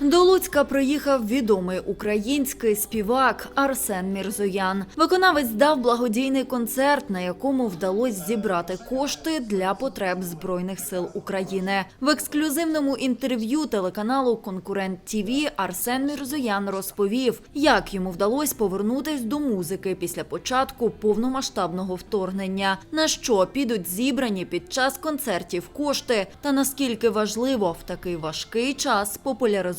До Луцька приїхав відомий український співак Арсен Мірзоян. Виконавець дав благодійний концерт, на якому вдалося зібрати кошти для потреб збройних сил України. В ексклюзивному інтерв'ю телеканалу Конкурент ТІВІ Арсен Мірзоян розповів, як йому вдалося повернутись до музики після початку повномасштабного вторгнення, на що підуть зібрані під час концертів кошти, та наскільки важливо в такий важкий час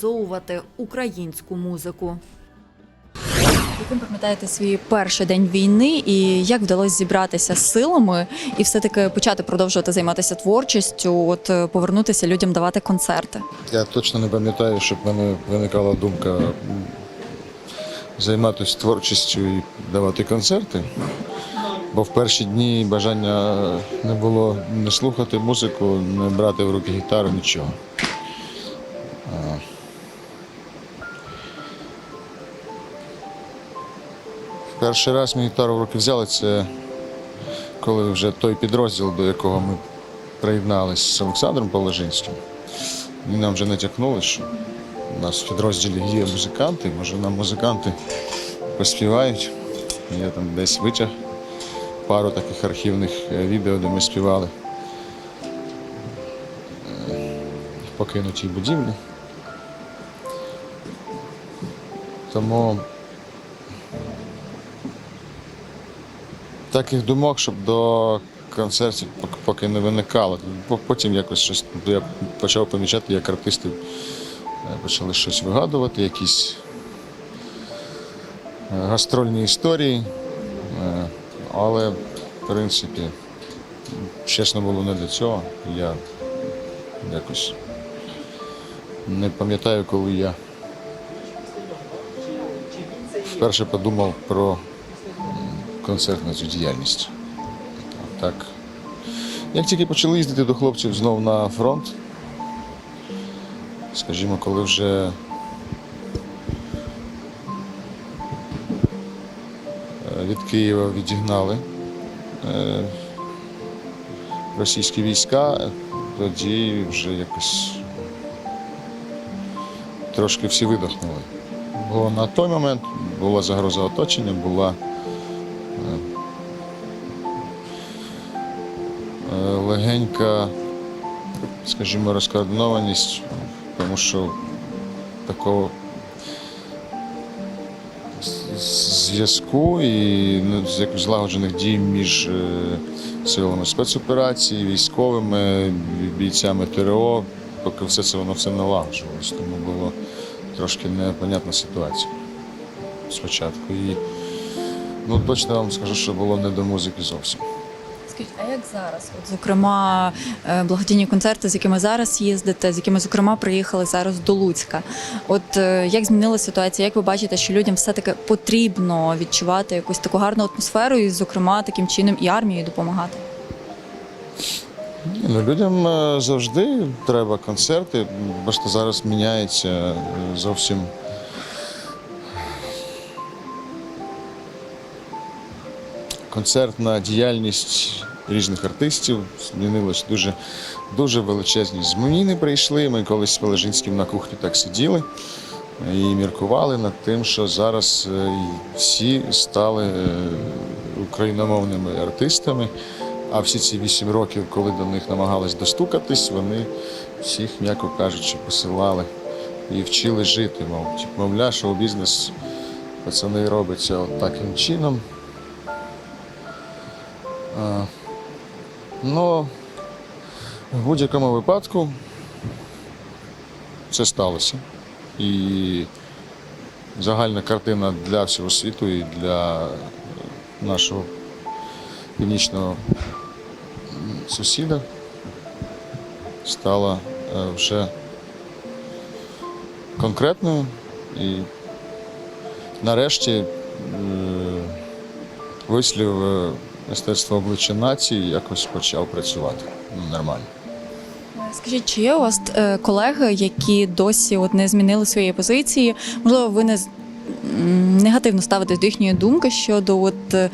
популяризовувати українську музику. Як ви пам'ятаєте свій перший день війни і як вдалося зібратися з силами і все-таки почати продовжувати займатися творчістю, от е, повернутися людям давати концерти? Я точно не пам'ятаю, щоб в мене виникала думка займатися творчістю і давати концерти. Бо в перші дні бажання не було не слухати музику, не брати в руки гітару, нічого. Перший раз ми гітару в руки взяли, це коли вже той підрозділ, до якого ми приєдналися з Олександром Положинським. І нам вже натякнули, що у нас в підрозділі є музиканти, може нам музиканти поспівають. Я там десь витяг пару таких архівних е, відео, де ми співали е, в покинутій будівлі. Тому таких думок, щоб до концертів поки не виникало. Потім якось щось я почав помічати, як артисти е, почали щось вигадувати, якісь е, гастрольні історії. Е, Але, в принципі, чесно було не для цього. Я якось не пам'ятаю, коли я вперше подумав про концертну цю діяльність. Так. Як тільки почали їздити до хлопців знов на фронт, скажімо, коли вже від Києва відігнали е, російські війська, тоді вже якось трошки всі видохнули. Бо на той момент була загроза оточення, була легенька, скажімо, розкоординованість, тому що такого зв'язку і ну, злагоджених дій між е, силами спецоперацій, військовими, бійцями ТРО, поки все це воно все налагоджувалось, тому було трошки непонятна ситуація спочатку. І ну, точно вам скажу, що було не до музики зовсім. Скажіть, а як зараз? От, зокрема, е, благодійні концерти, з якими зараз їздите, з якими, зокрема, приїхали зараз до Луцька. От е, як змінилася ситуація? Як ви бачите, що людям все-таки потрібно відчувати якусь таку гарну атмосферу, і, зокрема, таким чином і армії допомагати? Ну, людям е, завжди треба концерти. Бачите, зараз міняється зовсім. Концертна діяльність різних артистів змінилась дуже, дуже величезні зміни прийшли. Ми колись з Вележинським на кухні так сиділи і міркували над тим, що зараз е, всі стали е, україномовними артистами. А всі ці вісім років, коли до них намагались достукатись, вони всіх, м'яко кажучи, посилали і вчили жити. Мов, мовля, шоу-бізнес пацани робиться от таким чином. Ну, в будь-якому випадку це сталося. І загальна картина для всього світу і для нашого північного сусіда стала е, вже конкретною і нарешті е, вислів мистецтва обличчя нації якось почав працювати ну, нормально. Скажіть, чи є у вас е, колеги, які досі от не змінили своєї позиції? Можливо, ви не негативно ставитесь до їхньої думки щодо от, е,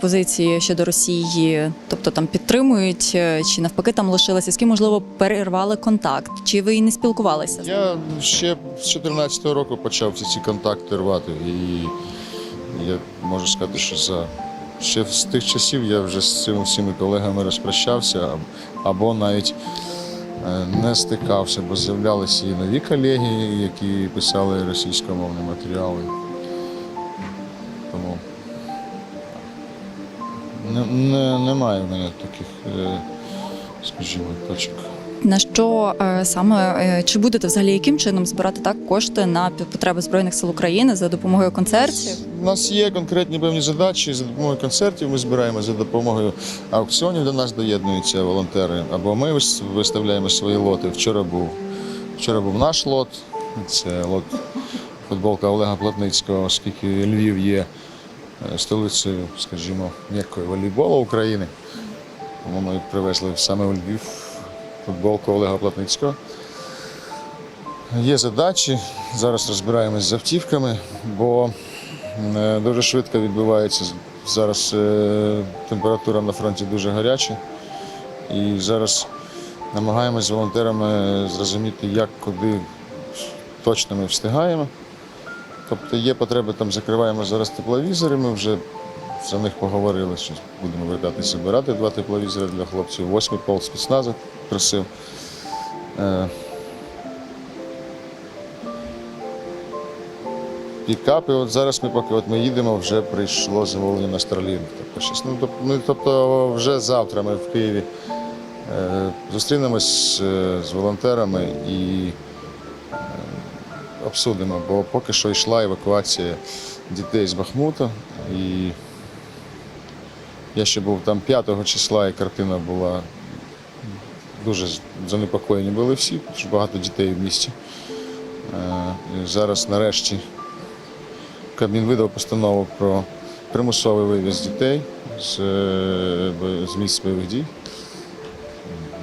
позиції щодо Росії, тобто там підтримують, е, чи навпаки там лишилися, з ким можливо перервали контакт, чи ви і не спілкувалися? Я ще з 14 року почав ці контакти рвати. І я можу сказати, що за ще з тих часів я вже з цими всіми колегами розпрощався або навіть е, не стикався, бо з'являлися і нові колеги, які писали російськомовні матеріали. Тому не, не, немає в мене таких, е, скажімо, точок. На що е, саме е, чи будете взагалі яким чином збирати так кошти на потреби збройних сил України за допомогою концертів? У нас є конкретні певні задачі. За допомогою концертів ми збираємо за допомогою аукціонів. До нас доєднуються волонтери. Або ми виставляємо свої лоти. Вчора був вчора був наш лот. Це лот футболка Олега Плотницького, оскільки Львів є е, столицею, скажімо, м'якої волейболу України. Тому ми привезли саме у Львів футболку Олега Плотницького. Є задачі. Зараз розбираємось з автівками, бо е, дуже швидко відбувається. Зараз е, температура на фронті дуже гаряча. І зараз намагаємось з волонтерами зрозуміти, як, куди точно ми встигаємо. Тобто є потреби, там закриваємо зараз тепловізори, ми вже за них поговорили, що будемо вертатися збирати два тепловізори для хлопців. Восьмий пол спецназу просив. Е, Пікапи, от зараз ми поки от ми їдемо, вже прийшло замовлення на Starlink. Тобто, щось, ну, тобто вже завтра ми в Києві е, зустрінемось е, з волонтерами і обсудимо, бо поки що йшла евакуація дітей з Бахмута. І я ще був там 5 числа, і картина була дуже занепокоєні були всі, що багато дітей в місті. Е, і Зараз нарешті Кабмін видав постанову про примусовий вивіз дітей з, е, з місць бойових дій.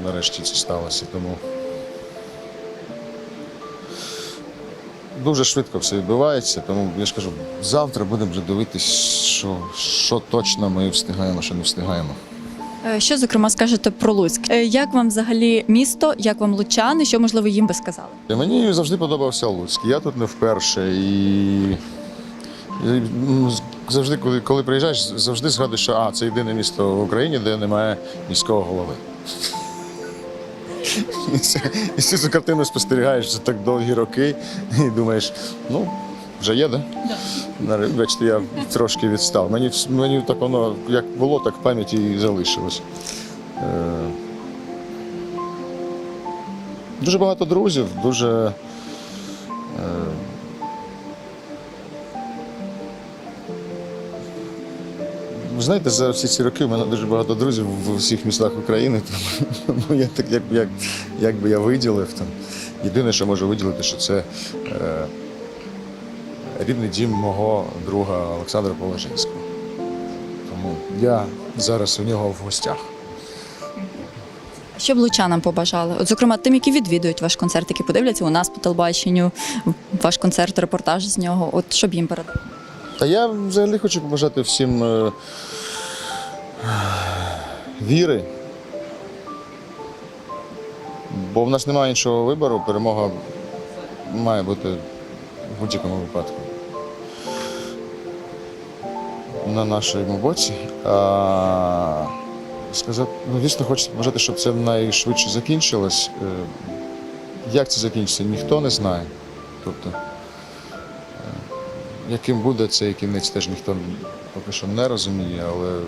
Нарешті це сталося, тому дуже швидко все відбувається, тому я ж кажу, завтра будемо вже дивитись, що, що точно ми встигаємо, що не встигаємо. Е, Що зокрема скажете про Луцьк? Е, Як вам взагалі місто? Як вам лучани? Що можливо їм би сказали? Мені завжди подобався Луцьк. Я тут не вперше. І, завжди, коли, коли приїжджаєш, завжди згадуєш, що а, це єдине місто в Україні, де немає міського голови. І, і цю картину спостерігаєш за так довгі роки і думаєш, ну, вже є, да? Да. Бачите, я трошки відстав. Мені, мені так воно як було, так в пам'яті і залишилось. Е, Дуже багато друзів, дуже. Е, ви знаєте, за всі ці роки в мене дуже багато друзів в усіх містах України. Тому, тому я так, як, як, як би я виділив там. Єдине, що можу виділити, що це е, рідний дім мого друга Олександра Положинського. Тому я зараз у нього в гостях. Що б лучанам побажали? От, зокрема, тим, які відвідують ваш концерт, які подивляться у нас по телебаченню, ваш концерт, репортаж з нього. От що б їм передати? Та я взагалі хочу побажати всім е, віри. Бо в нас немає іншого вибору, перемога має бути в будь-якому випадку. На нашому боці. А, сказати, ну, дійсно, хочеться побажати, щоб це найшвидше закінчилось. Е, Як це закінчиться, ніхто не знає. Тобто, яким буде цей кінець, теж ніхто поки що не розуміє, але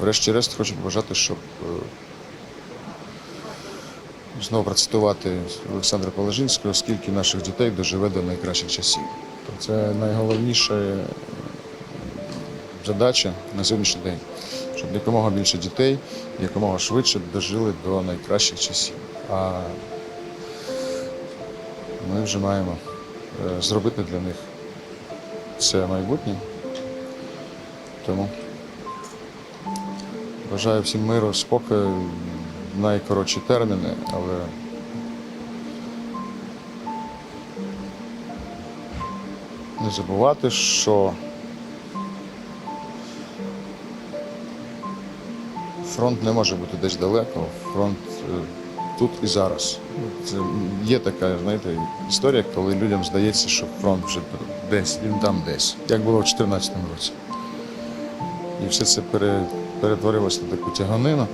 врешті-решт хочу побажати, щоб е, знову процитувати Олександра Положинського, скільки наших дітей доживе до найкращих часів. Це найголовніша е, задача на сьогоднішній день, щоб якомога більше дітей якомога швидше дожили до найкращих часів. А ми вже маємо е, зробити для них це майбутнє. Тому бажаю всім миру, спокою, найкоротші терміни, але не забувати, що фронт не може бути десь далеко, фронт е, тут і зараз. Це є така, знаєте, історія, коли людям здається, що фронт вже десь, він там десь, як було в 2014 році. І все це перетворилося на таку тяганину,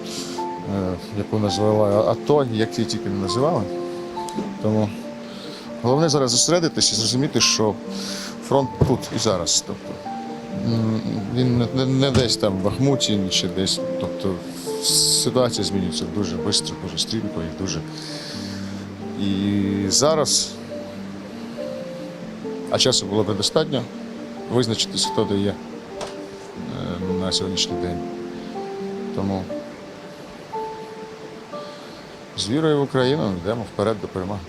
е, яку назвали АТО, як її тільки не називали. Тому головне зараз зосередитись і зрозуміти, що фронт тут і зараз. Тобто, він не, десь там в Бахмуті чи десь. Тобто ситуація змінюється дуже швидко, дуже стрімко і дуже. І зараз, а часу було б достатньо, визначитися, хто де є е, на сьогоднішній день. Тому з вірою в Україну йдемо вперед до перемоги.